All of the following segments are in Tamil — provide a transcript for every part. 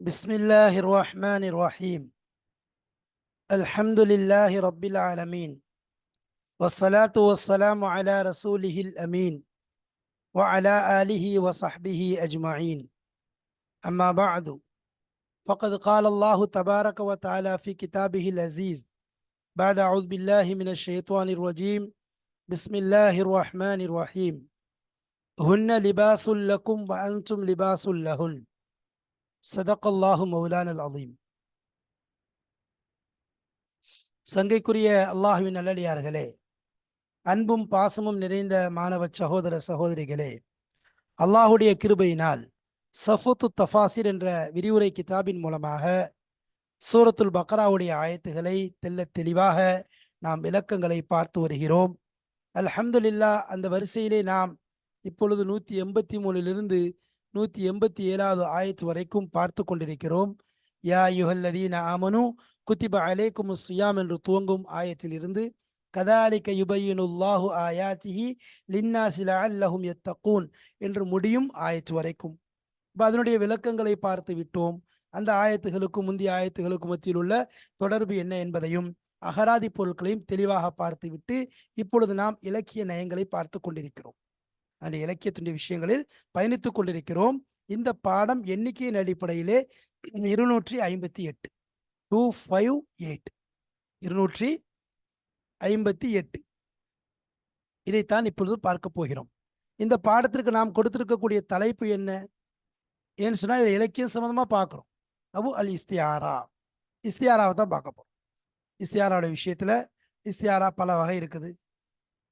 بسم الله الرحمن الرحيم. الحمد لله رب العالمين. والصلاة والسلام على رسوله الأمين وعلى آله وصحبه أجمعين. أما بعد فقد قال الله تبارك وتعالى في كتابه العزيز بعد أعوذ بالله من الشيطان الرجيم. بسم الله الرحمن الرحيم. هن لباس لكم وأنتم لباس لهن. சதக்கல்லாஹு மௌலானல் அலீம் சங்கைக்குரிய அல்லாஹுவின் நல்லடியார்களே அன்பும் பாசமும் நிறைந்த மாணவ சகோதர சகோதரிகளே அல்லாஹுடைய கிருபையினால் சஃபுத்து தஃபாசிர் என்ற விரிவுரை கிதாபின் மூலமாக சூரத்துல் பக்ராவுடைய ஆயத்துகளை தெல்ல தெளிவாக நாம் விளக்கங்களை பார்த்து வருகிறோம். அல்ஹம்துலில்லா அந்த வரிசையிலே நாம் இப்பொழுது நூற்றி எண்பத்தி மூணிலிருந்து நூற்றி எண்பத்தி ஏழாவது ஆயத்து வரைக்கும் பார்த்து கொண்டிருக்கிறோம். யா யுஹல்லதீன ஆமனு குத்திப அலேக்கும் சுயாம் என்று துவங்கும் ஆயத்தில் இருந்து கதாலிக்க யுபையினுல்லாஹு ஆயாத்திஹி லின்னாசில அல்லஹும் எத்தக்கூன் என்று முடியும் ஆயத்து வரைக்கும். இப்போ அதனுடைய விளக்கங்களை பார்த்து விட்டோம். அந்த ஆயத்துகளுக்கும் முந்தைய ஆயத்துகளுக்கும் மத்தியில் உள்ள தொடர்பு என்ன என்பதையும் அகராதி பொருட்களையும் தெளிவாக பார்த்துவிட்டு இப்பொழுது நாம் இலக்கிய நயங்களை பார்த்து கொண்டிருக்கிறோம். அந்த இலக்கியத்துடைய விஷயங்களில் பயணித்துக் கொண்டிருக்கிறோம். இந்த பாடம் எண்ணிக்கையின் அடிப்படையிலே இருநூற்றி ஐம்பத்தி எட்டு. டூ ஃபைவ் எயிட் இருநூற்றி ஐம்பத்தி எட்டு. இதைத்தான் இப்பொழுது பார்க்க போகிறோம். இந்த பாடத்திற்கு நாம் கொடுத்திருக்கக்கூடிய தலைப்பு என்ன? ஏன்னு சொன்னால் இதை இலக்கியம் சம்மந்தமாக பார்க்குறோம். அபு அல் இஸ்தியாரா. இஸ்தியாராவை தான் பார்க்க போகிறோம் இஸ்தியாராவோட விஷயத்தில் இஸ்தியாரா பல வகை இருக்குது.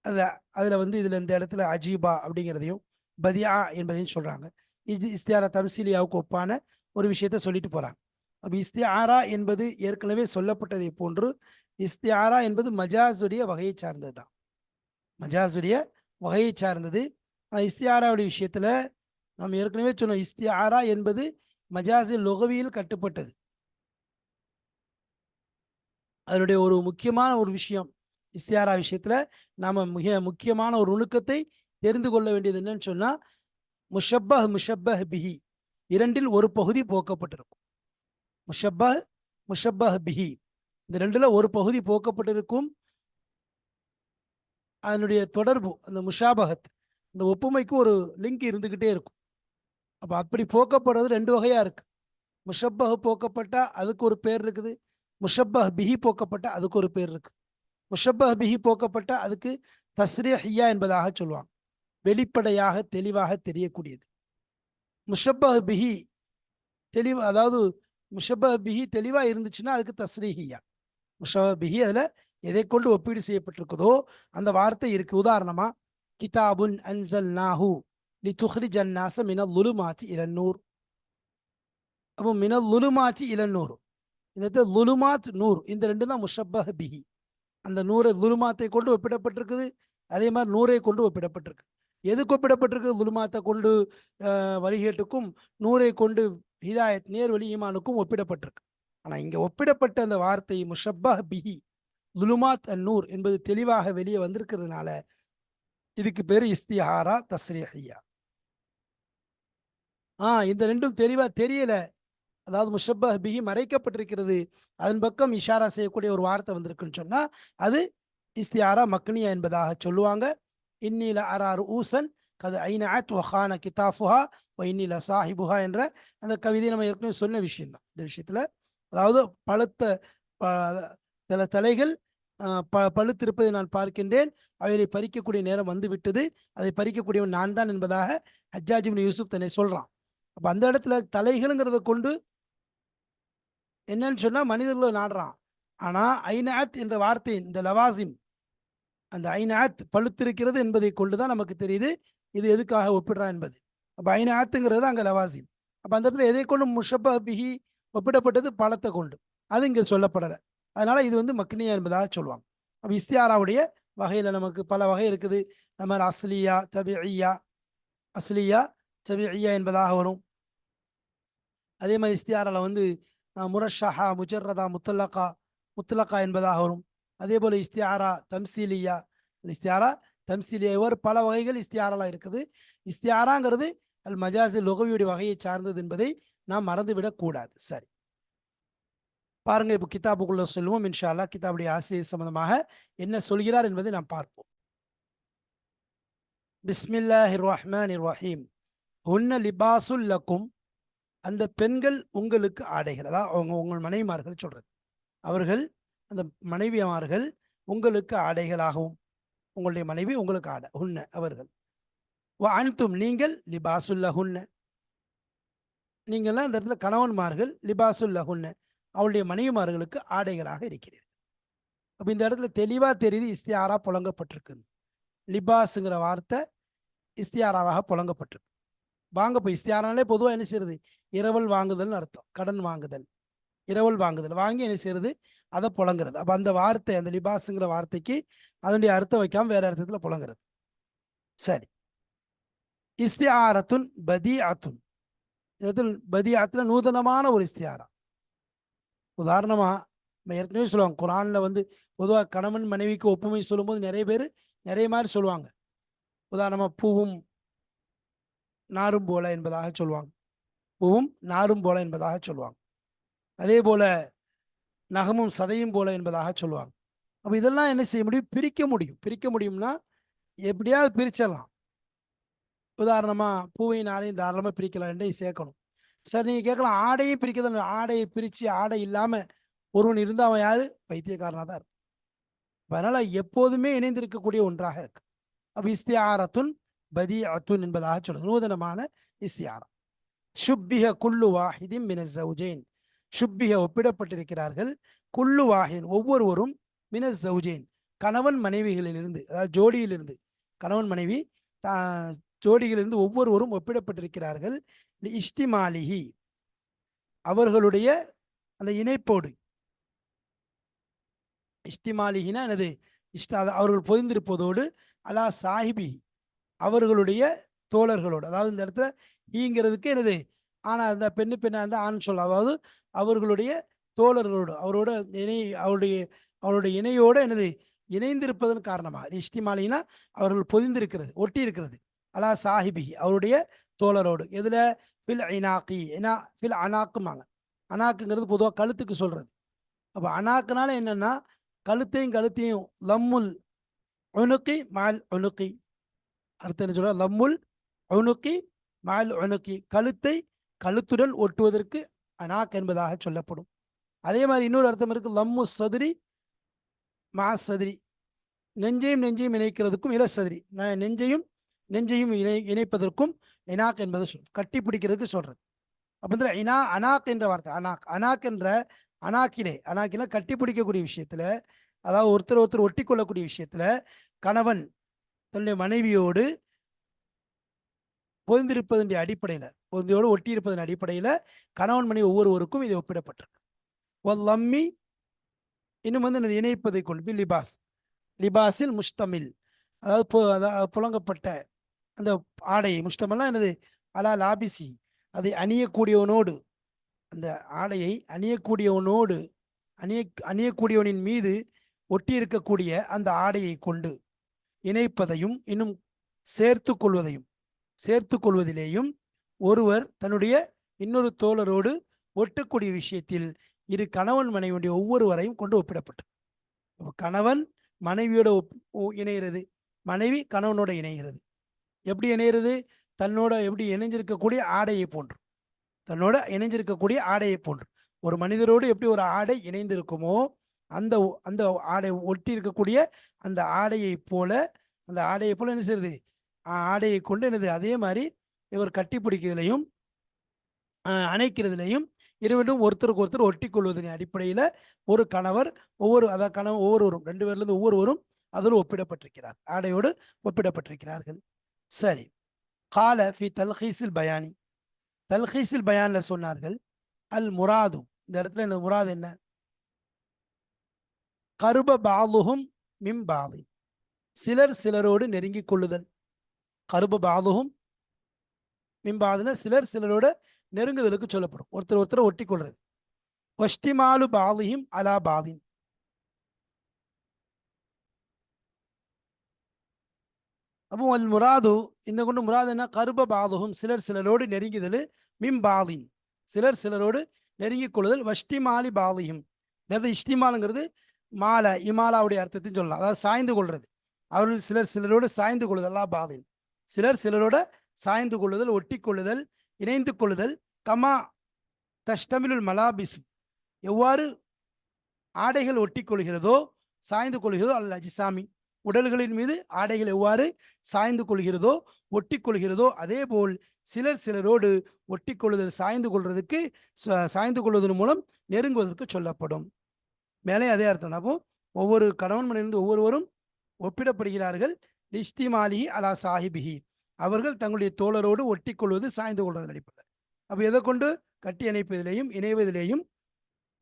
அதில் அதில் வந்து இதில் இந்த இடத்துல அஜீபா அப்படிங்கிறதையும் பதியா என்பதையும் சொல்கிறாங்க இது இஸ்தியாரா தம்சீலியாவுக்கு ஒப்பான ஒரு விஷயத்த சொல்லிட்டு போகிறாங்க அப்போ இஸ்தியாரா என்பது ஏற்கனவே சொல்லப்பட்டதை போன்று இஸ்தியாரா என்பது மஜாஸுடைய வகையை சார்ந்தது தான் மஜாஸுடைய வகையை சார்ந்தது. இஸ்தியாராவுடைய விஷயத்தில் நாம் ஏற்கனவே சொன்னோம் இஸ்தியாரா என்பது மஜாஸி லொகவியில் கட்டுப்பட்டது. அதனுடைய ஒரு முக்கியமான ஒரு விஷயம் இஸ்தியாரா விஷயத்துல நாம மிக முக்கியமான ஒரு நுணுக்கத்தை தெரிந்து கொள்ள வேண்டியது என்னன்னு சொன்னா முஷப்பஹ் முஷப்பஹ் பிஹி இரண்டில் ஒரு பகுதி போக்கப்பட்டிருக்கும். முஷப்பஹ் முஷப்பஹ் பிஹி இந்த ரெண்டுல ஒரு பகுதி போக்கப்பட்டிருக்கும். அதனுடைய தொடர்பு அந்த முஷாபகத் இந்த ஒப்புமைக்கு ஒரு லிங்க் இருந்துகிட்டே இருக்கும். அப்போ அப்படி போக்கப்படுறது ரெண்டு வகையா இருக்கு. முஷப்பஹ் போக்கப்பட்டா அதுக்கு ஒரு பேர் இருக்குது முஷப்பஹ் பிஹி போக்கப்பட்டா அதுக்கு ஒரு பேர் இருக்கு. முஷப்பஹ் பிஹி போக்கப்பட்ட அதுக்கு தஸ்ரீஹியா என்பதாக சொல்லுவாங்க. வெளிப்படையாக தெளிவாக தெரியக்கூடியது. முஷப்பஹ் பிஹி தெளிவு அதாவது முஷப்பஹ் பிஹி தெளிவாக இருந்துச்சுன்னா அதுக்கு தஸ்ரீஹியா. முஷப்பஹ் பிஹி அதில் எதை கொண்டு ஒப்பீடு செய்யப்பட்டிருக்குதோ அந்த வார்த்தை இருக்கு. உதாரணமா கிதாபுன் அன்சல் நாஹு லி துஹ்ரி ஜன்னாச மின லுலுமாச்சி இளநூர் அப்போ மின லுலுமாச்சி இளநூர் இந்த லுலுமாத் நூர் இந்த ரெண்டு தான் முஷப்பஹ் பிஹி. அந்த நூறை துருமாத்தை கொண்டு ஒப்பிடப்பட்டிருக்குது. அதே மாதிரி நூரை கொண்டு ஒப்பிடப்பட்டிருக்கு. எதுக்கு ஒப்பிடப்பட்டிருக்கு? துருமாத்தை கொண்டு வழிகேட்டுக்கும் நூரை கொண்டு ஹிதாயத் நேர் வழி ஈமானுக்கும் ஒப்பிடப்பட்டிருக்கு. ஆனால் இங்கே ஒப்பிடப்பட்ட அந்த வார்த்தை முஷப்பா பிஹி துலுமாத் அந்நூர் என்பது தெளிவாக வெளியே வந்திருக்கிறதுனால இதுக்கு பேர் இஸ்திஹாரா தஸ்ரீஹியா. ஆ இந்த ரெண்டும் தெளிவாக தெரியலை. அதாவது முஷப்பஹ் பிஹி மறைக்கப்பட்டிருக்கிறது. அதன் பக்கம் இஷாரா செய்யக்கூடிய ஒரு வார்த்தை வந்திருக்குன்னு சொன்னால் அது இஸ்தியாரா மக்னியா என்பதாக சொல்லுவாங்க. இன்னில அராறு ஊசன் கது ஐநாத் ஒஹான கிதாஃபுஹா இன்னில சாஹிபுஹா என்ற அந்த கவிதை நம்ம ஏற்கனவே சொன்ன விஷயம்தான். இந்த விஷயத்தில் அதாவது பழுத்த சில தலைகள் ப பழுத்திருப்பதை நான் பார்க்கின்றேன். அவைகளை பறிக்கக்கூடிய நேரம் வந்து விட்டது அதை பறிக்கக்கூடியவன் நான் தான் என்பதாக ஹஜ்ஜாஜிபின் யூசுப் தன்னை சொல்கிறான் அப்போ அந்த இடத்துல தலைகள்ங்கிறத கொண்டு என்னன்னு சொன்னால் மனிதர்களை நாடுறான். ஆனால் ஐநாத் என்ற வார்த்தை இந்த லவாசிம் அந்த ஐநாத் பழுத்திருக்கிறது என்பதை கொண்டு தான் நமக்கு தெரியுது. இது எதுக்காக ஒப்பிடுறான் என்பது. அப்போ ஐநாத்துங்கிறது அங்கே லவாசிம். அப்போ அந்த இடத்துல எதை கொண்டு முஷப்பா பிஹி ஒப்பிடப்பட்டது பழத்தை கொண்டு அது இங்கே சொல்லப்படலை. அதனால் இது வந்து மக்னியா என்பதாக சொல்லுவாங்க. அப்போ இஸ்தியாராவுடைய வகையில் நமக்கு பல வகை இருக்குது. நம்ம மாதிரி அஸ்லியா தபியா அஸ்லியா தபியா என்பதாக வரும். அதே மாதிரி இஸ்தியாரில் வந்து முரஷஹா முஜர்ரதா முத்தலக்கா முத்தலக்கா என்பதாக வரும் அதே போல் இஸ்தியாரா தம்சீலியா. இஸ்தியாரா தம்சீலியா இவர் பல வகைகள் இஸ்தியாரெல்லாம் இருக்குது. இஸ்தியாராங்கிறது அல் மஜாசி லொகவியுடைய வகையை சார்ந்தது என்பதை நாம் மறந்துவிடக்கூடாது சரி. பாருங்க இப்போ கிதாபுக்குள்ள சொல்லுவோம். இன்ஷா அல்லாஹ் கிதாபுடைய ஆசிரியர் சம்பந்தமாக என்ன சொல்கிறார் என்பதை நாம் பார்ப்போம். பிஸ்மில்லாஹிர் ரஹ்மானிர் ரஹீம். உன்ன லிபாசுல் லக்கும் அந்த பெண்கள் உங்களுக்கு ஆடைகள். அதாவது அவங்க உங்கள் மனைவிமார்கள் சொல்றது. அவர்கள் அந்த மனைவிமார்கள் உங்களுக்கு ஆடைகளாகவும் உங்களுடைய மனைவி உங்களுக்கு ஆடை உன்ன அவர்கள். வ அன்தும் நீங்கள் லிபாசுல்ல ஹுன்ன நீங்கள்லாம் அந்த இடத்துல கணவன்மார்கள் லிபாசுல்ல ஹுன்ன அவளுடைய மனைவிமார்களுக்கு ஆடைகளாக இருக்கிறீர்கள். அப்போ இந்த இடத்துல தெளிவாக தெரியுது இஸ்தியாரா புழங்கப்பட்டிருக்கு லிபாஸுங்கிற வார்த்தை இஸ்தியாராவாக புழங்கப்பட்டிருக்கு வாங்க போய் இஸ்தியாரனாலே பொதுவாக என்ன செய்யுது இரவல் வாங்குதல்னு அர்த்தம். கடன் வாங்குதல். இரவல் வாங்குதல். வாங்கி என்ன செய்யறது அதை புழங்குறது. அப்போ அந்த வார்த்தை அந்த லிபாஸுங்கிற வார்த்தைக்கு அதனுடைய அர்த்தம் வைக்காம வேற அர்த்தத்தில் புழங்குறது. சரி. இஸ்தியாரத்துன் பதி அத்துன் இதில் பதி ஆத்துல நூதனமான ஒரு இஸ்தியாரா? உதாரணமாக நம்ம ஏற்கனவே சொல்லுவாங்க. குரானில் வந்து பொதுவாக கணவன் மனைவிக்கு ஒப்புமை சொல்லும்போது நிறைய பேர் நிறைய மாதிரி சொல்லுவாங்க. உதாரணமாக பூவும் நாரும் போல என்பதாக சொல்லுவாங்க பூவும் நாரும் போல என்பதாக சொல்லுவாங்க அதே போல நகமும் சதையும் போல என்பதாக சொல்லுவாங்க அப்போ இதெல்லாம் என்ன செய்ய முடியும்? பிரிக்க முடியும். பிரிக்க முடியும்னா எப்படியாவது பிரிச்சிடலாம். உதாரணமாக பூவையும் நாரையும் தாராளமாக பிரிக்கலாம். ரெண்டையும் சேர்க்கணும். சரி நீங்கள் கேட்கலாம். ஆடையும் பிரிக்கிறது ஆடையை பிரித்து ஆடை இல்லாமல் ஒருவன் இருந்தால் அவன் யார்? பைத்தியக்காரனாக தான் இருக்கும் அதனால் எப்போதுமே இணைந்திருக்கக்கூடிய ஒன்றாக இருக்கு. அப்போ இஸ்தியாரத்துன் பதி அத்துன் என்பதாக சொல்லுங்க நூதனமான இஸ்தியாரம். ஷுப்பிஹ குல்லு வாஹிதின் மின ஜவுஜேன் ஷுப்பிஹ ஒப்பிடப்பட்டிருக்கிறார்கள். குல்லு வாஹின் ஒவ்வொருவரும் மின ஜவுஜேன் கணவன் மனைவிகளிலிருந்து அதாவது ஜோடியிலிருந்து கணவன் மனைவி தா ஜோடிகளிலிருந்து ஒவ்வொருவரும் ஒப்பிடப்பட்டிருக்கிறார்கள். இஷ்டிமாலிஹி அவர்களுடைய அந்த இணைப்போடு. இஷ்டிமாலிஹினா எனது இஷ்ட அவர்கள் பொதிந்திருப்பதோடு அலா சாஹிபி அவர்களுடைய தோழர்களோடு. அதாவது இந்த இடத்துல ஈங்கிறதுக்கு எனது ஆனால் இந்த பெண்ணு பெண்ணாக இருந்தால் ஆண் சொல்ல அதாவது அவர்களுடைய தோழர்களோடு அவரோட இணை அவருடைய அவருடைய இணையோடு எனது இணைந்திருப்பதன் காரணமாக இஷ்டிமாலினா அவர்கள் பொதிந்திருக்கிறது ஒட்டி இருக்கிறது அலா சாஹிபி அவருடைய தோழரோடு. எதில்? ஃபில் ஐனாக்கி ஏன்னா ஃபில் அனாக்குமாங்க அனாக்குங்கிறது பொதுவாக கழுத்துக்கு சொல்கிறது அப்போ அனாக்குனால என்னென்னா கழுத்தையும் கழுத்தையும் லம்முல் ஒனுக்கி மால் ஒனுக்கி அர்த்தம் என்ன சொல்ற லம்முல் அணுக்கி மால் அணுக்கி கழுத்தை கழுத்துடன் ஒட்டுவதற்கு அனாக் என்பதாக சொல்லப்படும். அதே மாதிரி இன்னொரு அர்த்தம் இருக்கு. லம்மு சதுரி மா சதுரி. நெஞ்சையும் நெஞ்சையும் இணைக்கிறதுக்கும் இல சதுரி. நெஞ்சையும் நெஞ்சையும் இணை இணைப்பதற்கும் இனாக் என்பதை சொல் கட்டி பிடிக்கிறதுக்கு சொல்றது. அப்போ இந்த இனா அனாக் என்ற வார்த்தை அனாக். அனாக் என்ற அனாக்கிலே அனாக்கினா கட்டி பிடிக்கக்கூடிய விஷயத்துல அதாவது ஒருத்தர் ஒருத்தர் ஒட்டி கொள்ளக்கூடிய விஷயத்துல கணவன் தன்னுடைய மனைவியோடு பொதிந்திருப்பதன் அடிப்படையில் பொருந்தியோடு ஒட்டியிருப்பதன் அடிப்படையில் கணவன் மனைவி ஒவ்வொருவருக்கும் இது ஒப்பிடப்பட்டிருக்கு. ஒல் லம்மி இன்னும் வந்து எனது இணைப்பதை கொண்டு லிபாஸ். லிபாஸில் முஷ்தமில். அதாவது பு- அதாவது புழங்கப்பட்ட அந்த ஆடை முஷ்தமெல்லாம் எனது அலா லாபிசி அதை அணியக்கூடியவனோடு அந்த ஆடையை அணியக்கூடியவனோடு அணிய அணியக்கூடியவனின் மீது ஒட்டி இருக்கக்கூடிய அந்த ஆடையை கொண்டு இணைப்பதையும் இன்னும் சேர்த்து கொள்வதையும் சேர்த்து கொள்வதிலேயும் ஒருவர் தன்னுடைய இன்னொரு தோழரோடு ஒட்டக்கூடிய விஷயத்தில் இரு கணவன் மனைவியுடைய ஒவ்வொருவரையும் கொண்டு ஒப்பிடப்பட்டது. அப்ப கணவன் மனைவியோட ஒப்- ஒ- இணைகிறது மனைவி கணவனோட இணைகிறது. எப்படி இணைகிறது? தன்னோட எப்படி இணைஞ்சிருக்கக்கூடிய ஆடையை போன்று. தன்னோட இணைஞ்சிருக்கக்கூடிய ஆடையை போன்று. ஒரு மனிதரோடு எப்படி ஒரு ஆடை இணைந்திருக்குமோ அந்த அந்த ஆடை ஒட்டி இருக்கக்கூடிய அந்த ஆடையை போல அந்த ஆடையை போல என்ன செய்யுது ஆடையை கொண்டு என்னது? அதே மாதிரி இவர் கட்டி பிடிக்கிறதுலையும் அணைக்கிறதுலையும் இருவரும் ஒருத்தருக்கு ஒருத்தர் ஒட்டி கொள்வதன் அடிப்படையில் ஒரு கணவர் ஒவ்வொரு அதாவது கணவர் ஒவ்வொருவரும் ரெண்டு பேர்லேருந்து ஒவ்வொருவரும் அதில் ஒப்பிடப்பட்டிருக்கிறார். ஆடையோடு ஒப்பிடப்பட்டிருக்கிறார்கள். சரி. கால ஃபி தல்ஹீசில் பயானி. தல்ஹீசில் பயானில் சொன்னார்கள் அல் முராது. இந்த இடத்துல இந்த முராது என்ன? கருப பாலுகும் மிம் பாலி. சிலர் சிலரோடு நெருங்கி கொள்ளுதல். கருப பாலுகும் மிம்பாதுன சிலர் சிலரோட நெருங்குதலுக்கு சொல்லப்படும். ஒருத்தர் ஒருத்தர் ஒட்டி கொள்றது. வஷ்டிமாலு பாலியும் அலா பாதின் அப்போ அல் முராது இந்த கொண்டு முராது என்ன? கருப பாதுகும் சிலர் சிலரோடு நெருங்குதல் மிம் பாலின். சிலர் சிலரோடு நெருங்கிக் கொள்ளுதல் வஷ்டிமாலி பாலியும் அதாவது இஷ்டிமாலுங்கிறது மாலை இமாலாவுடைய அர்த்தத்தையும் சொல்லலாம். அதாவது சாய்ந்து கொள்றது. அவர்கள் சிலர் சிலரோடு சாய்ந்து கொள்ளுதல் பாதின் சிலர் சிலரோட சாய்ந்து கொள்ளுதல் ஒட்டி கொள்ளுதல் இணைந்து கொள்ளுதல் கமா தஷ்டமிலுல் மலாபிஸ். எவ்வாறு ஆடைகள் ஒட்டி கொள்கிறதோ சாய்ந்து கொள்கிறதோ அல்ல அஜிசாமி. உடல்களின் மீது ஆடைகள் எவ்வாறு சாய்ந்து கொள்கிறதோ ஒட்டி கொள்கிறதோ அதே போல் சிலர் சிலரோடு ஒட்டி கொள்ளுதல் சாய்ந்து கொள்வதற்கு சாய்ந்து கொள்வதன் மூலம் நெருங்குவதற்கு சொல்லப்படும். மேலே அதே அர்த்தம் தான். அப்போ ஒவ்வொரு கணவன் மனைவிலிருந்து ஒவ்வொருவரும் ஒப்பிடப்படுகிறார்கள் இஷ்திமாலி அலா சாஹிபிஹி. அவர்கள் தங்களுடைய தோழரோடு ஒட்டி கொள்வது சாய்ந்து கொள்வதன் அடிப்படையில். அப்போ எதை கொண்டு? கட்டி அணைப்பதிலேயும் இணைவதிலேயும்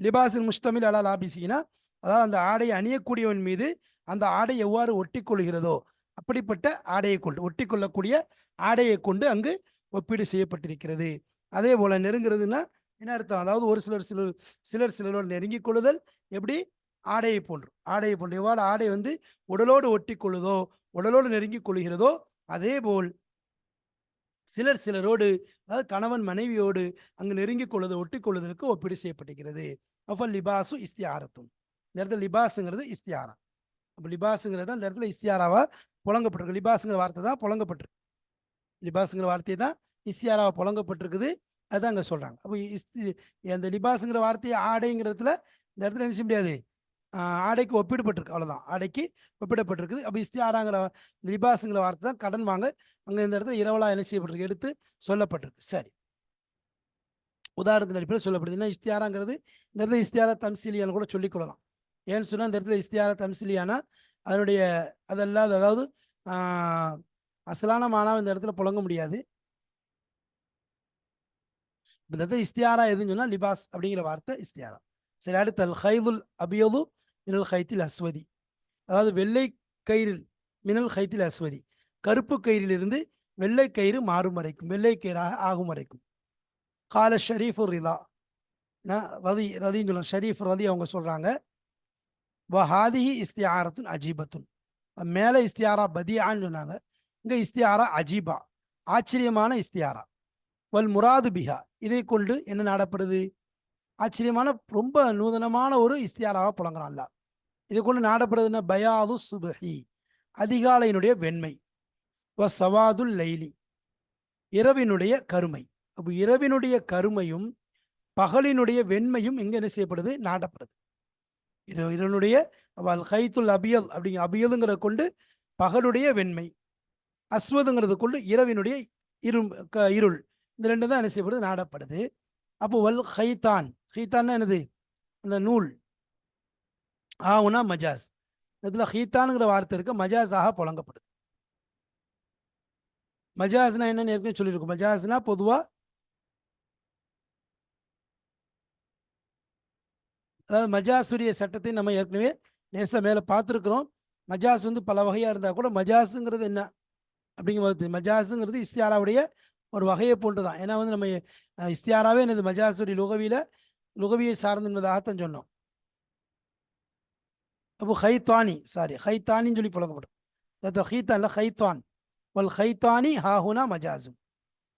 லிபாசின் முஸ்தமில் அலா லாபிசினா அதாவது அந்த ஆடையை அணியக்கூடியவன் மீது அந்த ஆடை எவ்வாறு ஒட்டி கொள்கிறதோ அப்படிப்பட்ட ஆடையை கொண்டு ஒட்டி கொள்ளக்கூடிய ஆடையை கொண்டு அங்கு ஒப்பீடு செய்யப்பட்டிருக்கிறது. அதே போல் நெருங்கிறதுனா என்ன அர்த்தம்? அதாவது ஒரு சிலர் சிலர் சிலர் சிலரோடு நெருங்கி கொள்ளுதல் எப்படி? ஆடையை போன்று. ஆடையை போன்று. எவ்வாறு ஆடை வந்து உடலோடு ஒட்டி கொள்ளுதோ உடலோடு நெருங்கி கொள்கிறதோ அதே போல் சிலர் சிலரோடு அதாவது கணவன் மனைவியோடு அங்கு நெருங்கி கொள்வது ஒட்டி கொள்வதற்கு ஒப்பீடு செய்யப்பட்டிருக்கிறது. அப்போ லிபாசு இஸ்தியாரத்தும். இந்த இடத்துல லிபாஸுங்கிறது இஸ்தியாரா? அப்போ லிபாஸுங்கிறது அந்த இடத்துல இஸ்தியாராவா புழங்கப்பட்டிருக்கு. லிபாஸுங்கிற வார்த்தை தான் புழங்கப்பட்டிருக்கு. லிபாஸுங்கிற வார்த்தை தான் இஸ்தியாராவா புழங்கப்பட்டிருக்குது? அதுதான் அங்கே சொல்கிறாங்க அப்போ இஸ்தி அந்த லிபாஸுங்கிற வார்த்தையை ஆடைங்கிறதுல இந்த இடத்துல என்ன செய்ய முடியாது? ஆடைக்கு ஒப்பிடப்பட்டிருக்கு. அவ்வளோதான் ஆடைக்கு ஒப்பிடப்பட்டிருக்குது. அப்போ இஸ்தியாராங்கிற இந்த லிபாஸுங்கிற வார்த்தை தான் கடன் வாங்க அங்கே இந்த இடத்துல இரவலாக என்ன செய்யப்பட்டிருக்கு? எடுத்து சொல்லப்பட்டிருக்கு. சரி. உதாரணத்தின் அடிப்படையில் சொல்லப்படுது. ஏன்னா இஸ்தியாராங்கிறது? இந்த இடத்துல இஸ்தியாரா தம்சிலியான்னு கூட சொல்லிக்கொள்ளலாம் ஏன்னு சொன்னால் இந்த இடத்துல இஸ்தியாரா தம்சிலியானா அதனுடைய அதல்லாத அதாவது அசலான மானாவை இந்த இடத்துல புழங்க முடியாது. இந்த இடத்துல இஸ்தியாரா எதுன்னு சொன்னால் லிபாஸ் அப்படிங்கிற வார்த்தை இஸ்தியாரா. சரி அடுத்து அல் ஹைதுல் அபியது மினல் ஹைத்தில் அஸ்வதி. அதாவது வெள்ளை கயிறில் மினல் ஹைத்தில் அஸ்வதி. கருப்பு கயிறிலிருந்து வெள்ளை கயிறு மாறும் வரைக்கும் வெள்ளை கயிறாக ஆகும் வரைக்கும். கால ஷரீஃபு ரிதா. ரதி ரதின்னு சொல்லலாம் ஷரீஃப் ரதி அவங்க சொல்கிறாங்க வஹாதிஹி இஸ்தியாரத்துன் அஜீபத்துன். மேலே இஸ்தியாரா பதியான்னு சொன்னாங்க. இங்கே இஸ்தியாரா அஜீபா. ஆச்சரியமான இஸ்தியாரா. வல் முராது பிஹா. இதை கொண்டு என்ன நாடப்படுது? ஆச்சரியமான ரொம்ப நூதனமான ஒரு இஸ்தியாராவா புழங்குறான் அல்லாஹ். இதை கொண்டு நாடப்படுறதுன்னா பயாது சுபஹி அதிகாலையினுடைய வெண்மை. வ சவாதுல் லைலி இரவினுடைய கருமை. அப்போ இரவினுடைய கருமையும் பகலினுடைய வெண்மையும் இங்க என்ன செய்யப்படுது? நாடப்படுது. இர- இரவனுடைய அவள் ஹைத்துல் அபியல் அப்படிங்க அபியலுங்கிற கொண்டு பகலுடைய வெண்மை அஸ்வதுங்கிறது கொண்டு இரவினுடைய இரும் க இருள். இந்த ரெண்டு தான் என்ன செய்யப்படுது? நாடப்படுது. அப்போ வல் ஹைத்தான் ஹைத்தான்னா என்னது? அந்த நூல். ஆவுனா மஜாஸ். இதில் ஹீத்தானுங்கிற வார்த்தை இருக்கு. மஜாஸாக புழங்கப்படுது. மஜாஸ்னா என்னன்னு ஏற்கனவே சொல்லியிருக்கோம். மஜாஸ்னா பொதுவாக அதாவது மஜாஸுடைய சட்டத்தை நம்ம ஏற்கனவே நேச மேலே பார்த்துருக்குறோம். மஜாஸ் வந்து பல வகையாக இருந்தால் கூட மஜாஸுங்கிறது என்ன? அப்படிங்கும்போது மஜாஸுங்கிறது இஸ்தியாராவுடைய ஒரு வகையை போன்று தான் ஏன்னா வந்து நம்ம இஸ்தியாராவே எனது மஜாசுரி லுகவியில் லுகவியை சார்ந்து என்பதாகத்தான் சொன்னோம். அப்போ ஹைத்வானி சாரி ஹைத்தானின்னு சொல்லி புழங்கப்படும் அதாவது ஹீத்தான் இல்லை ஹைத்வான். வல் ஹைத்தானி ஹாஹுனா மஜாசும்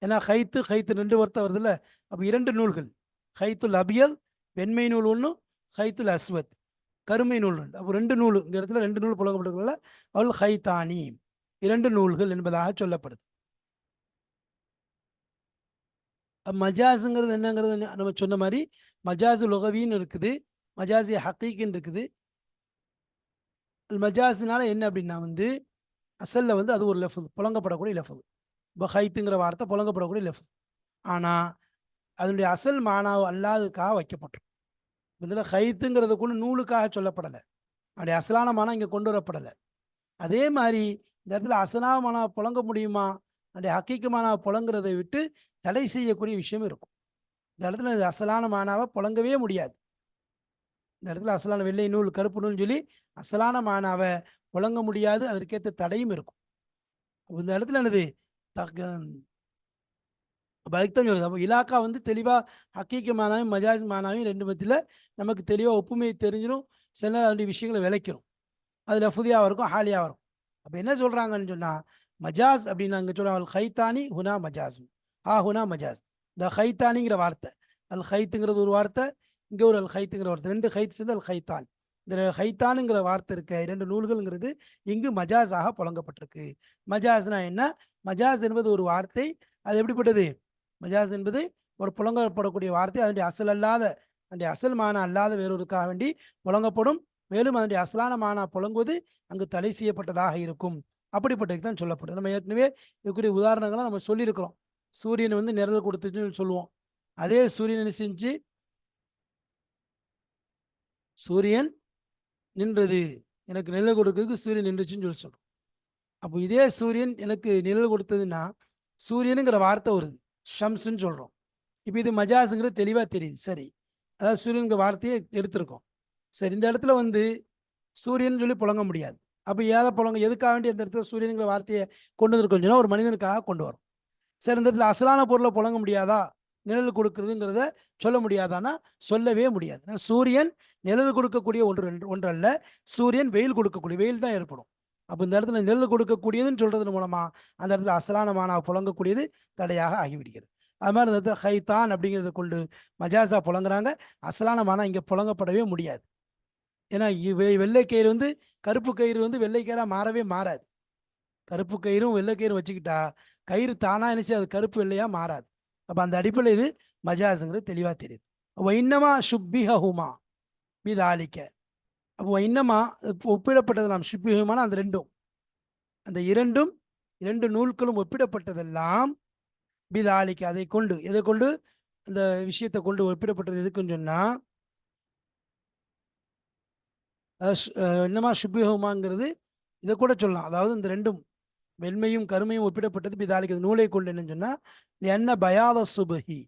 ஏன்னா ஹைத்து ஹைத்து ரெண்டு வார்த்தை வருதுல்ல? அப்போ இரண்டு நூல்கள். ஹைத்துல் அபியல் வெண்மை நூல் ஒன்று ஹைத்துல் அஸ்வத் கருமை நூல் ரெண்டு. அப்போ ரெண்டு நூல் இந்த இடத்துல ரெண்டு நூல் புழங்கப்பட்டிருக்கல அவள் ஹைத்தானி. இரண்டு நூல்கள் என்பதாக சொல்லப்படுது அப்ப மஜாஸுங்கிறது என்னங்கிறது நம்ம சொன்ன மாதிரி மஜாசு லுகவின்னு இருக்குது மஜாசி ஹக்கீக்குன்னு இருக்குது. மஜாஸுனால என்ன அப்படின்னா வந்து அசலில் வந்து அது ஒரு லெஃபுது புழங்கப்படக்கூடிய லெஃபு இப்போ ஹைத்துங்கிற வார்த்தை புழங்கப்படக்கூடிய லெஃபுது. ஆனால் அதனுடைய அசல் மானாவை அல்லாததுக்காக வைக்கப்பட்டோம் இதில் ஹைத்துங்கிறது கூட நூலுக்காக சொல்லப்படலை. அதனுடைய அசலான மானம் இங்கே கொண்டு வரப்படலை. அதே மாதிரி இந்த இடத்துல அசலான மானா புழங்க முடியுமா? அந்த ஹக்கீக்கு மானாவை புழங்குறதை விட்டு தடை செய்யக்கூடிய விஷயம் இருக்கும். இந்த இடத்துல இது அசலான மானாவை புழங்கவே முடியாது. இந்த இடத்துல அசலான வெள்ளை நூல் கருப்பு நூல்னு சொல்லி அசலான மானாவை புழங்க முடியாது. அதற்கேற்ற தடையும் இருக்கும். இந்த இடத்துல என்னது? பக்தன் சொல்லுது அப்போ இலாக்கா வந்து தெளிவாக ஹக்கீக்கு மானாவையும் மஜாஸ் மானாவையும் ரெண்டு மத்தியில் நமக்கு தெளிவாக ஒப்புமையை தெரிஞ்சிடும் சில நேரம் அதனுடைய விஷயங்களை விளைக்கிறோம் அதில் லஃபுதியாகவும் இருக்கும் ஹாலியாகவும் இருக்கும். அப்போ என்ன சொல்கிறாங்கன்னு சொன்னால் மஜாஸ் அப்படின்னு அங்கே சொல்கிறாங்க ஹைத்தானி ஹுனா மஜாஸ். ஆ ஹுனா மஜாஸ். இந்த ஹைத்தானிங்கிற வார்த்தை அல் ஹைத்துங்கிறது ஒரு வார்த்தை இங்கே ஒரு அல் ஹைத்துங்கிற வார்த்தை. ரெண்டு ஹைத் சேர்ந்து அல் ஹைத்தான் இந்த ஹைத்தானுங்கிற வார்த்தை இருக்க இரண்டு நூல்கள்ங்கிறது இங்கு மஜாஸாக புழங்கப்பட்டிருக்கு. மஜாஸ்னா என்ன? மஜாஸ் என்பது ஒரு வார்த்தை. அது எப்படிப்பட்டது? மஜாஸ் என்பது ஒரு புழங்கப்படக்கூடிய வார்த்தை. அதனுடைய அசல் அல்லாத அதனுடைய அசல் மானா அல்லாத வேறொருக்காக வேண்டி புழங்கப்படும். மேலும் அதனுடைய அசலான மானா புழங்குவது அங்கு தடை செய்யப்பட்டதாக இருக்கும். அப்படிப்பட்டதுக்கு தான் சொல்லப்படும் நம்ம ஏற்கனவே இதுக்குரிய உதாரணங்களாக நம்ம சொல்லியிருக்கிறோம். சூரியன் வந்து நிழல் கொடுத்துச்சுன்னு சொல்லுவோம். அதே சூரியன் செஞ்சு சூரியன் நின்றது. எனக்கு நிழல் கொடுக்கறதுக்கு சூரியன் நின்றுச்சுன்னு சொல்லி சொல்கிறோம் அப்போ இதே சூரியன் எனக்கு நிழல் கொடுத்ததுன்னா சூரியனுங்கிற வார்த்தை வருது. ஷம்ஸ்ன்னு சொல்கிறோம் இப்போ இது மஜாஸுங்கிறது தெளிவாக தெரியுது. சரி. அதாவது சூரியனுங்கிற வார்த்தையை எடுத்திருக்கோம். சரி இந்த இடத்துல வந்து சூரியன் சொல்லி புழங்க முடியாது. அப்போ ஏழை புழங்க எதுக்காக வேண்டி அந்த இடத்துல சூரியனுங்கிற வார்த்தையை கொண்டு வந்துருக்கோம் சொன்னால் ஒரு மனிதனுக்காக கொண்டு வரும். சரி இந்த இடத்துல அசலான பொருளை புழங்க முடியாதா? நிழல் கொடுக்குறதுங்கிறத சொல்ல முடியாதானா சொல்லவே முடியாது. ஏன்னா சூரியன் நிழல் கொடுக்கக்கூடிய ஒன்று ஒன்று அல்ல சூரியன் வெயில் கொடுக்கக்கூடிய வெயில் தான் ஏற்படும். அப்போ இந்த இடத்துல நிழல் கொடுக்கக்கூடியதுன்னு சொல்றது மூலமாக அந்த இடத்துல அசலான மானா புழங்கக்கூடியது தடையாக ஆகிவிடுகிறது. அது மாதிரி இந்த இடத்துல ஹைதான் அப்படிங்கிறத கொண்டு மஜாசா புழங்குறாங்க. அசலான மானா இங்கே புழங்கப்படவே முடியாது. ஏன்னா வெள்ளை கயிறு வந்து கருப்பு கயிறு வந்து வெள்ளை மாறவே மாறாது. கருப்பு கயிறும் வெள்ளை கயிறும் வச்சுக்கிட்டா கயிறு தானா நினைச்சு அது கருப்பு வெள்ளையாக மாறாது. அப்போ அந்த அடிப்படையில் இது மஜாஸுங்கிறது தெளிவாக தெரியுது. அப்ப இன்னமா மீது ஆலிக்க அப்போ இன்னமா ஒப்பிடப்பட்டது நாம் சுப்பிஹுமான அந்த ரெண்டும். அந்த இரண்டும் இரண்டு நூல்களும் ஒப்பிடப்பட்டதெல்லாம் பிதாலிக்க. அதை கொண்டு எதை கொண்டு? அந்த விஷயத்தை கொண்டு ஒப்பிடப்பட்டது எதுக்குன்னு சொன்னா என்னமா சுபிஹுமாங்கிறது இதை கூட சொல்லலாம். அதாவது இந்த ரெண்டும் வெண்மையும் கருமையும் ஒப்பிடப்பட்டது. பிதாலிக்கு நூலை கொண்டு என்னன்னு சொன்னா என்ன பயாத சுபஹி.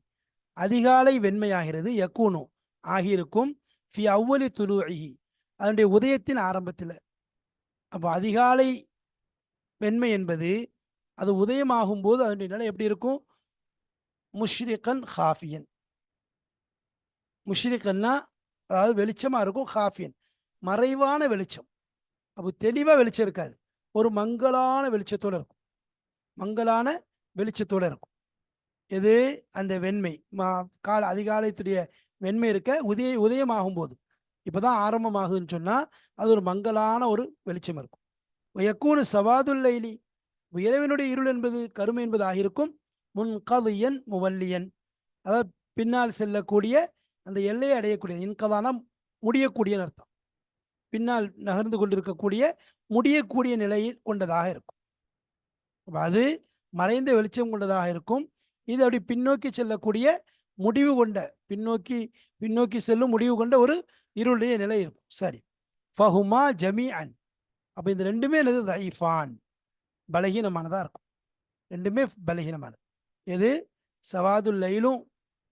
அதிகாலை வெண்மையாகிறது யக்கூனு ஆகியிருக்கும் ஃபி அவ்வலி துலுஹி அதனுடைய உதயத்தின் ஆரம்பத்தில். அப்போ அதிகாலை வெண்மை என்பது அது உதயமாகும் போது அதனுடைய நிலை எப்படி இருக்கும்? முஷ்ரிகன் ஹாஃபியன். முஷ்ரிகன்னா அதாவது வெளிச்சமாக இருக்கும் ஹாஃபியன். மறைவான வெளிச்சம். அப்போ தெளிவாக வெளிச்சம் இருக்காது. ஒரு மங்கலான வெளிச்சத்தோடு இருக்கும். மங்கலான வெளிச்சத்தோட இருக்கும். எது? அந்த வெண்மை. மா கால அதிகாலத்துடைய வெண்மை இருக்க உதய உதயமாகும் போது இப்போ தான் ஆரம்பமாகுதுன்னு சொன்னால் அது ஒரு மங்கலான ஒரு வெளிச்சம் இருக்கும். எக்கூனு சவாதுல்லைலி இறைவனுடைய இருள் என்பது கருமை என்பது ஆகியிருக்கும். முன் கதையன் முவல்லியன். அதாவது பின்னால் செல்லக்கூடிய அந்த எல்லையை அடையக்கூடிய இன்கதான முடியக்கூடியன்னு அர்த்தம். பின்னால் நகர்ந்து கொண்டிருக்கக்கூடிய முடியக்கூடிய நிலையில் கொண்டதாக இருக்கும். அது மறைந்த வெளிச்சம் கொண்டதாக இருக்கும். இது அப்படி பின்னோக்கி செல்லக்கூடிய முடிவு கொண்ட பின்னோக்கி பின்னோக்கி செல்லும் முடிவு கொண்ட ஒரு இருளுடைய நிலை இருக்கும். சரி. ஃபஹுமா ஜமி அன் அப்போ இந்த ரெண்டுமே என்னது? தைஃபான் பலகீனமானதாக இருக்கும். ரெண்டுமே பலகீனமானது. எது? சவாதுல் லைலும்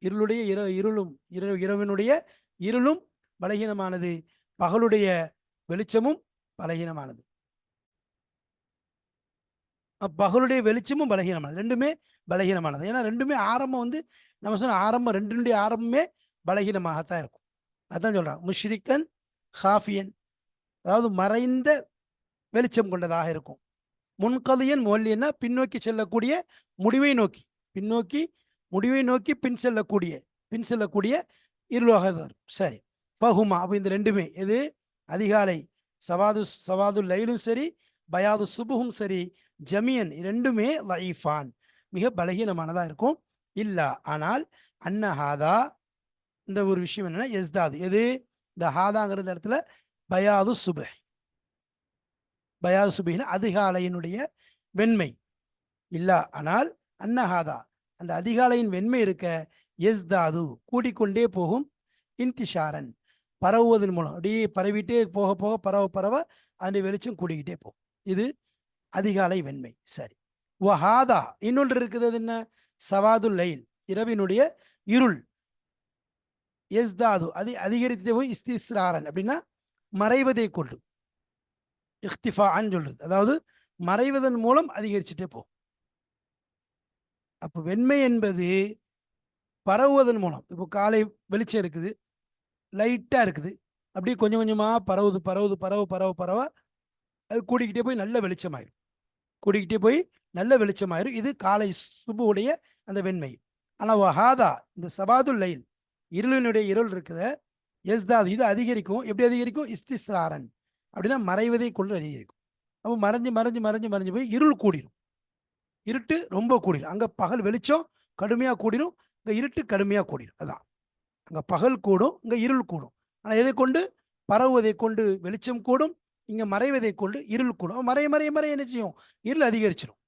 இருளுடைய இர இருளும் இரவினுடைய இருளும் பலகீனமானது. பகலுடைய வெளிச்சமும் பலகீனமானது. பகலுடைய வெளிச்சமும் பலகீனமானது. ரெண்டுமே பலகீனமானது. ஏன்னா ரெண்டுமே ஆரம்பம் வந்து நம்ம சொன்ன ஆரம்பம் ரெண்டுடைய ஆரம்பமே பலகீனமாகத்தான் இருக்கும். அதான் சொல்கிறாங்க முஷ்ரிக்கன் ஹாஃபியன். அதாவது மறைந்த வெளிச்சம் கொண்டதாக இருக்கும். முன்கதையன் மொல்லியன்னா பின்னோக்கி செல்லக்கூடிய முடிவை நோக்கி. பின்னோக்கி முடிவை நோக்கி பின் செல்லக்கூடிய பின் செல்லக்கூடிய இருளாக தான் இருக்கும். சரி. ஃபஹுமா அப்போ இந்த ரெண்டுமே எது? அதிகாலை. சவாது சவாது லைலும் சரி பயாது சுபுகும் சரி ஜமியன் ரெண்டுமே லைஃபான். மிக பலகீனமானதாக இருக்கும். இல்லா ஆனால் அன்னஹாதா இந்த ஒரு விஷயம் என்னன்னா எஸ்தாது. எது? இந்த ஹாதாங்கிற இடத்துல பயாது சுப பயாது சுபின்னு அதிகாலையினுடைய வெண்மை. இல்லா ஆனால் அன்னஹாதா அந்த அதிகாலையின் வெண்மை இருக்க எஸ்தாது. கூடிக்கொண்டே போகும். இன்திஷாரன். பரவுவதன் மூலம். அப்படியே பரவிட்டே போக போக பரவ பரவ அந்த வெளிச்சம் கூடிக்கிட்டே போகும். இது அதிகாலை வெண்மை. சரி. வஹாதா. இன்னொன்று இருக்குது அது என்ன? சவாதுல் லைல். இரவினுடைய இருள். எஸ்தாது அது அதிகரித்து போய் இஸ்திஸ்ராரன். அப்படின்னா மறைவதை கொண்டு இஃப்திஃபான்னு சொல்றது. அதாவது மறைவதன் மூலம் அதிகரிச்சுட்டே போகும். அப்போ வெண்மை என்பது பரவுவதன் மூலம். இப்போ காலை வெளிச்சம் இருக்குது. லைட்டாக இருக்குது. அப்படியே கொஞ்சம் கொஞ்சமாக பரவுது பரவுது பரவு பரவு பரவ அது கூடிக்கிட்டே போய் நல்ல வெளிச்சமாயிரும். கூடிக்கிட்டே போய் நல்ல வெளிச்சமாயிரும். இது காலை சுபுடைய அந்த வெண்மை. ஆனால் வஹாதா இந்த சபாதுல் லைல் இருளினுடைய இருள் இருக்குத. எஸ்தாது இது அதிகரிக்கும். எப்படி அதிகரிக்கும்? இஸ்திஸ்ராரன். அப்படின்னா மறைவதை கொண்டு அதிகரிக்கும். அப்போ மறைஞ்சு மறைஞ்சு மறைஞ்சு மறைஞ்சு போய் இருள் கூடிரும். இருட்டு ரொம்ப கூடிடும் அங்கே பகல் வெளிச்சம் கடுமையாக கூடிரும். இங்கே இருட்டு கடுமையாக கூடிடும் அதான். அங்கே பகல் கூடும் இங்கே இருள் கூடும். ஆனால் எதை கொண்டு? பரவுவதை கொண்டு வெளிச்சம் கூடும் இங்கே மறைவதை கொண்டு இருள் கூடும். மறைய மறைய மறைய என்ன செய்யும்? இருள் அதிகரிச்சிடும்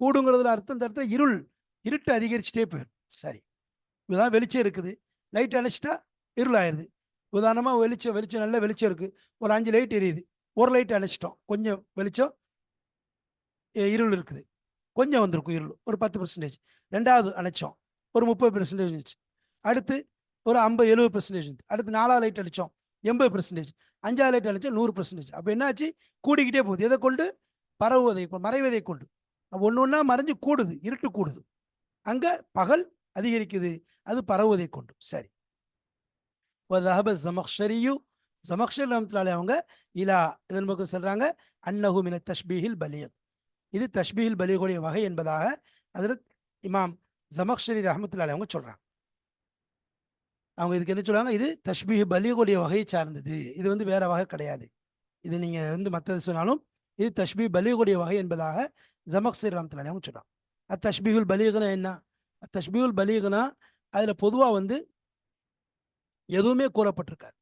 கூடுங்கிறதுல அர்த்தம் இந்த இருள் இருட்டு அதிகரிச்சுட்டே போயிடும் சரி. இதுதான் வெளிச்சம் இருக்குது. லைட் அணைச்சிட்டா இருள் ஆயிடுது உதாரணமாக வெளிச்சம் வெளிச்சம் நல்ல வெளிச்சம் இருக்குது ஒரு அஞ்சு லைட் எரியுது. ஒரு லைட் அணைச்சிட்டோம். கொஞ்சம் வெளிச்சம் இருள் இருக்குது. கொஞ்சம் வந்திருக்கும் இருள். ஒரு பத்து பர்சன்டேஜ் ரெண்டாவது அணைச்சோம். ஒரு முப்பது பெர்சன்டேஜ் இருந்துச்சு அடுத்து ஒரு ஐம்பது எழுபது பெர்சன்டேஜ் இருந்து அடுத்து நாலாவது லைட் அடித்தோம் எண்பது பெர்சன்டேஜ் அஞ்சாவது லைட் அடித்தோம் நூறு பெர்சன்டேஜ் அப்போ என்னாச்சு? கூடிக்கிட்டே போகுது. எதை கொண்டு? பரவுவதை கொண்டு மறைவதை கொண்டு. அப்போ ஒன்று ஒன்றா மறைஞ்சு கூடுது இருட்டு கூடுது. அங்கே பகல் அதிகரிக்குது அது பரவுவதை கொண்டு. சரி. வதஹப ஜமக்ஷரியு ஜமக்ஷர் ரஹமத்துல்லாஹி அவங்க இலா இதன் பக்கம் சொல்றாங்க அன்னஹு மின தஷ்பீஹில் பலியக் இது தஷ்பீஹில் பலியகுடைய வகை என்பதாக அதில் இமாம் ஜமக்ஷரி ரஹமத்துல்லாஹி அவங்க சொல்றாங்க. அவங்க இதுக்கு என்ன சொல்லுவாங்க? இது தஷ்பீ பலியகுடைய வகையை சார்ந்தது. இது வந்து வேற வகை கிடையாது. இது நீங்க வந்து மற்றது சொன்னாலும் இது தஷ்பீ பலியுடைய வகை என்பதாக ஜமக் ஸ்ரீராமத்தில் அவங்க சொல்றாங்க. அத் தஷ்பீஹுல் பலீகனா என்ன? அத் தஷ்பீஹுல் பலீகனா அதில் பொதுவாக வந்து எதுவுமே கூறப்பட்டிருக்காரு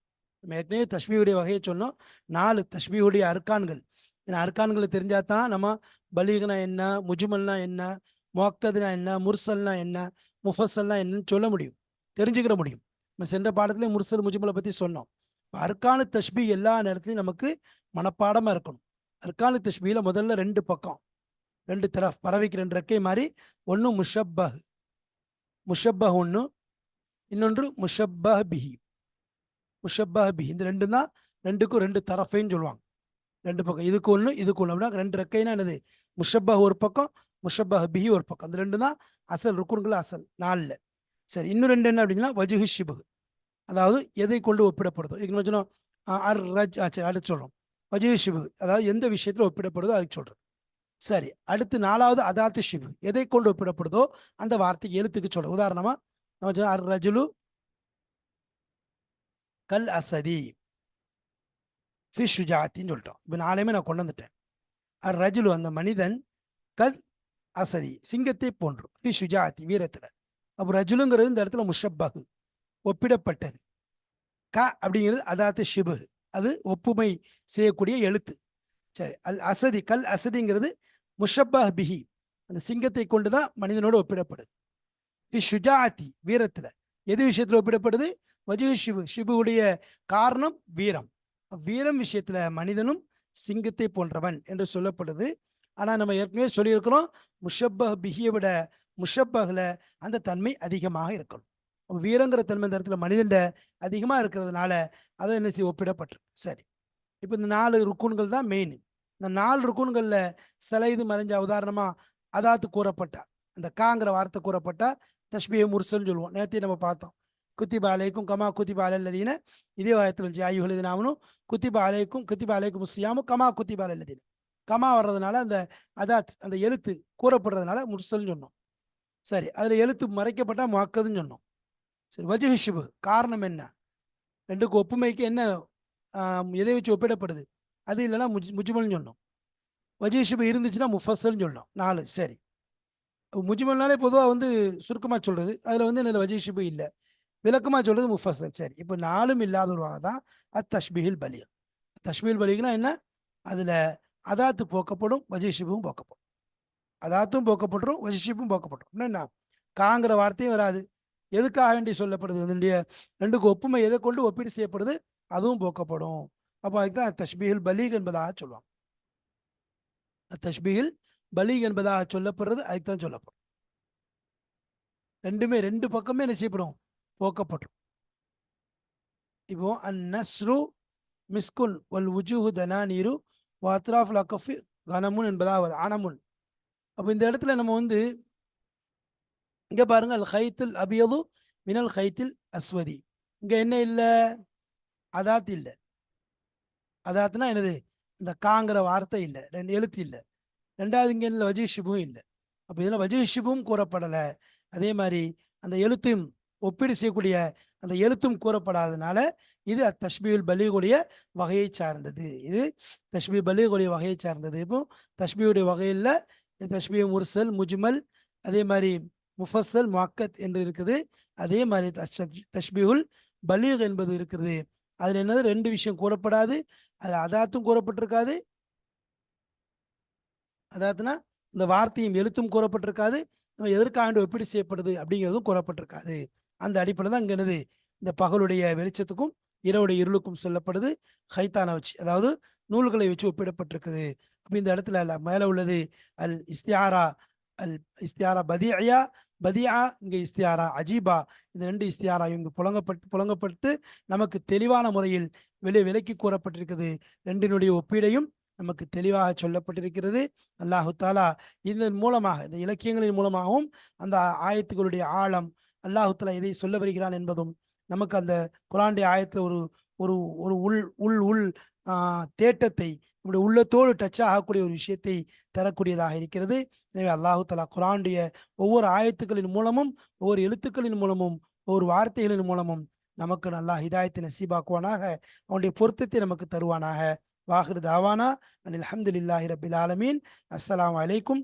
நம்ம ஏற்கனவே தஷ்மியுடைய வகையை சொன்னோம். நாலு தஷ்மியுடைய அர்க்கான்கள் ஏன்னா அர்க்கான்களை தெரிஞ்சா தான் நம்ம பலீகனா என்ன முஜுமல்னா என்ன முவக்கதுனா என்ன முர்சல்னா என்ன முஃபசல்னா என்னன்னு சொல்ல முடியும். தெரிஞ்சுக்கிற முடியும். நம்ம சென்ற பாடத்துல முர்சல் முஜிமலை பற்றி சொன்னோம். அர்கானு தஷ்பி எல்லா நேரத்துலையும் நமக்கு மனப்பாடமாக இருக்கணும். அர்கானு தஷ்பியில் முதல்ல ரெண்டு பக்கம். ரெண்டு தரஃப் பறவைக்கு ரெண்டு ரெக்கை மாதிரி ஒன்று முஷப்பஹ். முஷப்பஹ் ஒன்று இன்னொன்று முஷப்பஹ் பிஹி. முஷப்பஹ் பிஹி. இந்த ரெண்டு தான் ரெண்டுக்கும் ரெண்டு தரஃபைன்னு சொல்லுவாங்க. ரெண்டு பக்கம். இதுக்கு ஒன்று இதுக்கு ஒன்று அப்படின்னா ரெண்டு ரெக்கைனா என்னது? முஷப்பஹ் ஒரு பக்கம் முஷப்பஹ் பிஹி ஒரு பக்கம். அந்த ரெண்டு தான் அசல் ருக்குன்கள் அசல் நாலில் சரி இன்னும் ரெண்டு என்ன அப்படின்னா வஜுஹி ஷிபுகு அதாவது எதை கொண்டு ஒப்பிடப்படுதோ இதுக்கு சொன்னோம் அர் ரஜ் ஆ, சரி அடுத்து சொல்கிறோம் வஜய ஷிபு அதாவது எந்த விஷயத்தில் ஒப்பிடப்படுதோ அதுக்கு சொல்கிறது சரி அடுத்து நாலாவது அதாத்து ஷிபு எதை கொண்டு ஒப்பிடப்படுதோ அந்த வார்த்தைக்கு எழுத்துக்கு சொல்ற உதாரணமா நம்ம சொன்னோம், அர் ரஜுலு கல் அசதி ஃபி ஜாத்தின்னு சொல்லிட்டோம். இப்போ நாளையுமே நான் கொண்டு வந்துட்டேன். அர் ரஜுலு அந்த மனிதன் கல் அசதி சிங்கத்தை போன்று ஃபி ஜாத்தி வீரத்தில். அப்போ ரஜுலுங்கிறது இந்த இடத்துல முஷப்பகு ஒப்பிடப்பட்டது. க அப்படிங்கிறது அதாத்து ஷிபு. அது ஒப்புமை செய்யக்கூடிய எழுத்து. சரி அல் அசதி கல் அசதிங்கிறது முஷப்பா பிஹி. அந்த சிங்கத்தை கொண்டு தான் மனிதனோடு ஒப்பிடப்படுது. பி ஷுஜாத்தி வீரத்தில். எது விஷயத்தில் ஒப்பிடப்படுது? வஜு ஷிபு. ஷிபுவுடைய காரணம் வீரம். வீரம் விஷயத்தில் மனிதனும் சிங்கத்தை போன்றவன் என்று சொல்லப்படுது. ஆனால் நம்ம ஏற்கனவே சொல்லியிருக்கிறோம் முஷப்பஹ் பிஹியை விட முஷப்பஹில் அந்த தன்மை அதிகமாக இருக்கணும். வீரங்கிற தன்மை இந்த இடத்துல மனிதன்ட அதிகமாக இருக்கிறதுனால அதை என்ன செய்ய ஒப்பிடப்பட்டிருக்கு. சரி. இப்போ இந்த நாலு ருக்கூன்கள் தான் மெயின் இந்த நாலு ருக்கூன்களில் சில இது மறைஞ்ச உதாரணமாக அதாத்து கூறப்பட்டா இந்த காங்கிற வார்த்தை கூறப்பட்டா தஷ்பிய முர்சல்னு சொல்லுவோம். நேற்றையும் நம்ம பார்த்தோம். குத்திபா அலைக்கும் கமா குத்திபா அல்லதீன இதே வாயத்தில் இருந்துச்சு ஐயுகள் நாமனும் குத்திபா அலைக்கும் குத்திபா அலைக்கும் முஸ்யாமும் கமா குத்திபா அல்லதீன கமா வர்றதுனால அந்த அதாத் அந்த எழுத்து கூறப்படுறதுனால முர்சல்னு சொன்னோம். சரி. அதில் எழுத்து மறைக்கப்பட்டால் முக்கதுன்னு சொன்னோம். சரி வஜுஹி ஷிபு காரணம் என்ன? ரெண்டுக்கு ஒப்புமைக்கு என்ன எதை வச்சு ஒப்பிடப்படுது? அது இல்லைன்னா முஜ் முஜ்மல்னு சொன்னோம். வஜுஹி ஷிபு இருந்துச்சுன்னா முஃபஸ்ஸல்னு சொன்னோம். நாலு சரி. முஜ்மல்னாலே பொதுவாக வந்து சுருக்கமாக சொல்கிறது அதில் வந்து இதில் வஜுஹி ஷிபு இல்லை. விளக்கமாக சொல்கிறது முஃபஸ்ஸல். சரி இப்போ நாலும் இல்லாத ஒரு வகை தான் அத் தஷ்பிஹில் பலிக். தஷ்பிஹில் பலிக்னா என்ன? அதில் அதாத்து போக்கப்படும் வஜஹிஷிபும் போக்கப்படும். அதாத்தும் போக்கப்பட்டுரும் வஜிஷிப்பும் போக்கப்பட்டுரும். என்ன? காங்கிற வார்த்தையும் வராது. எதுக்காக வேண்டி சொல்லப்படுது? அதனுடைய ரெண்டுக்கு ஒப்புமை எதை கொண்டு ஒப்பீடு செய்யப்படுது? அதுவும் போக்கப்படும். அப்போ அதுக்கு தான் தஷ்பீல் பலீக் என்பதாக சொல்லுவாங்க. தஷ்பீல் பலீக் என்பதாக சொல்லப்படுறது அதுக்கு தான் சொல்லப்படும். ரெண்டுமே ரெண்டு பக்கமே என்ன செய்யப்படும்? போக்கப்படும். இப்போ அன் நஸ்ரு மிஸ்குன் ஒல் உஜுஹு தனானீரு வாத்ராஃப் லக்கஃபி கனமுன் என்பதாக ஆனமுன் அப்போ இந்த இடத்துல நம்ம வந்து இங்கே பாருங்க அல் ஹைத்துல் அபியது மினல் ஹைத்தில் அஸ்வதி. இங்கே என்ன இல்லை? அதாத் இல்லை. அதாத்னா என்னது? இந்த காங்கிற வார்த்தை இல்லை. ரெண்டு எழுத்து இல்லை. ரெண்டாவது இங்கே இல்லை வஜீஷிபும் இல்லை. அப்போ இதில் வஜீஷிபும் கூறப்படலை. அதே மாதிரி அந்த எழுத்தையும் ஒப்பீடு செய்யக்கூடிய அந்த எழுத்தும் கூறப்படாதனால இது தஷ்பியுல் பலிகுடைய வகையை சார்ந்தது. இது தஷ்பி பலிகுடைய வகையை சார்ந்தது. இப்போ தஷ்பியுடைய வகையில் தஷ்பி முர்சல் முஜ்மல் அதே மாதிரி முஃபஸ்ஸல் முஹக்கத் என்று இருக்குது. அதே மாதிரி தஷ்- தஷ்பிஹுல் பலீக் என்பது இருக்கிறது அதில் என்னது? ரெண்டு விஷயம் கூறப்படாது. அது அதாத்தும் கூறப்பட்டிருக்காது. அதாத்துனா இந்த வார்த்தையும் எழுத்தும் கூறப்பட்டிருக்காது. நம்ம எதற்காக ஒப்பீடு செய்யப்படுது அப்படிங்கிறதும் கூறப்பட்டிருக்காது. அந்த அடிப்படையில் தான் இங்க என்னது? இந்த பகலுடைய வெளிச்சத்துக்கும் இரவுடைய இருளுக்கும் சொல்லப்படுது. ஹைத்தான வச்சு அதாவது நூல்களை வச்சு ஒப்பிடப்பட்டிருக்குது. அப்படி இந்த இடத்துல அல்ல உள்ளது அல் இஸ்தியாரா அல் இஸ்தியாரா பதியா பதியா இங்க இஸ்தியாரா அஜீபா. இந்த ரெண்டு இஸ்தியாரா இங்கு புழங்கப்பட்டு புழங்கப்பட்டு நமக்கு தெளிவான முறையில் வெளி விலக்கி கூறப்பட்டிருக்குது. ரெண்டினுடைய ஒப்பீடையும் நமக்கு தெளிவாக சொல்லப்பட்டிருக்கிறது. அல்லாஹு தாலா இதன் மூலமாக இந்த இலக்கியங்களின் மூலமாகவும் அந்த ஆயத்துகளுடைய ஆழம் அல்லாஹு தாலா இதை சொல்ல வருகிறான் என்பதும் நமக்கு அந்த குரானுடைய ஆயத்தில் ஒரு ஒரு ஒரு உள் உள் உள் தேட்டத்தை நம்முடைய உள்ளத்தோடு டச் ஆகக்கூடிய ஒரு விஷயத்தை தரக்கூடியதாக இருக்கிறது. எனவே அல்லாஹு தலா குரானுடைய ஒவ்வொரு ஆயத்துக்களின் மூலமும் ஒவ்வொரு எழுத்துக்களின் மூலமும் ஒவ்வொரு வார்த்தைகளின் மூலமும் நமக்கு நல்லா ஹிதாயத்தை நசீபாக்குவானாக. அவனுடைய பொருத்தத்தை நமக்கு தருவானாக. வாஹிர் தாவானா. அனில் அல்ஹம்துலில்லாஹி ரபில் ஆலமீன். அஸ்லாம் அலைக்கும்.